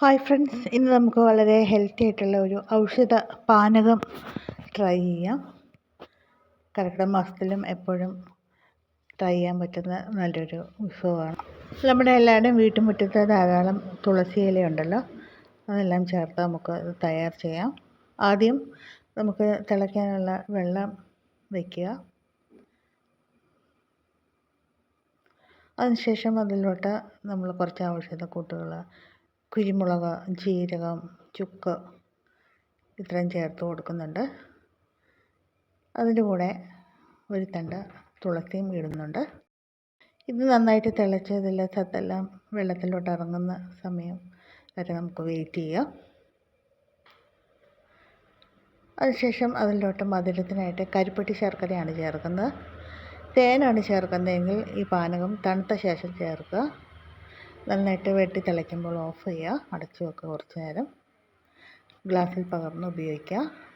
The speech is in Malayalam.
ഹായ് ഫ്രണ്ട്സ് ഇന്ന് നമുക്ക് വളരെ ഹെൽത്തി ആയിട്ടുള്ള ഒരു ഔഷധ പാനകം ട്രൈ ചെയ്യാം. കർക്കിടക മാസത്തിലും എപ്പോഴും ട്രൈ ചെയ്യാൻ പറ്റുന്ന നല്ലൊരു വിഭവമാണ് നമ്മുടെ എല്ലാവരുടെയും വീട്ടുമുറ്റത്ത് ധാരാളം തുളസി ഇലയുണ്ടല്ലോ അതെല്ലാം ചേർത്ത് നമുക്ക് തയ്യാർ ചെയ്യാം. ആദ്യം നമുക്ക് തിളയ്ക്കാനുള്ള വെള്ളം വയ്ക്കുക. അതിനുശേഷം അതിലോട്ട് നമ്മൾ കുറച്ച് ഔഷധക്കൂട്ടുകൾ കുരുമുളക് ജീരകം ചുക്ക് ഇത്രയും ചേർത്ത് കൊടുക്കുന്നുണ്ട്. അതിന്റെ കൂടെ ഒരു തണ്ട് തുളസിയും ഇടുന്നുണ്ട്. ഇത് നന്നായിട്ട് തിളച്ചതിൽ സത്തെല്ലാം വെള്ളത്തിലോട്ട് ഇറങ്ങുന്ന സമയം വരെ നമുക്ക് വെയിറ്റ് ചെയ്യാം. അതിനുശേഷം അതിലോട്ട് മധുരത്തിനായിട്ട് കരിപ്പെട്ടി ശർക്കരയാണ് ചേർക്കുന്നത്. തേനാണ് ചേർക്കുന്നതെങ്കിൽ ഈ പാനകം തണുത്ത ശേഷം ചേർക്കുക. നന്നായിട്ട് വെട്ടി തിളയ്ക്കുമ്പോൾ ഓഫ് ചെയ്യുക. അടച്ചു വെക്കുക കുറച്ച് നേരം. ഗ്ലാസ്സിൽ പകർന്ന് ഉപയോഗിക്കുക.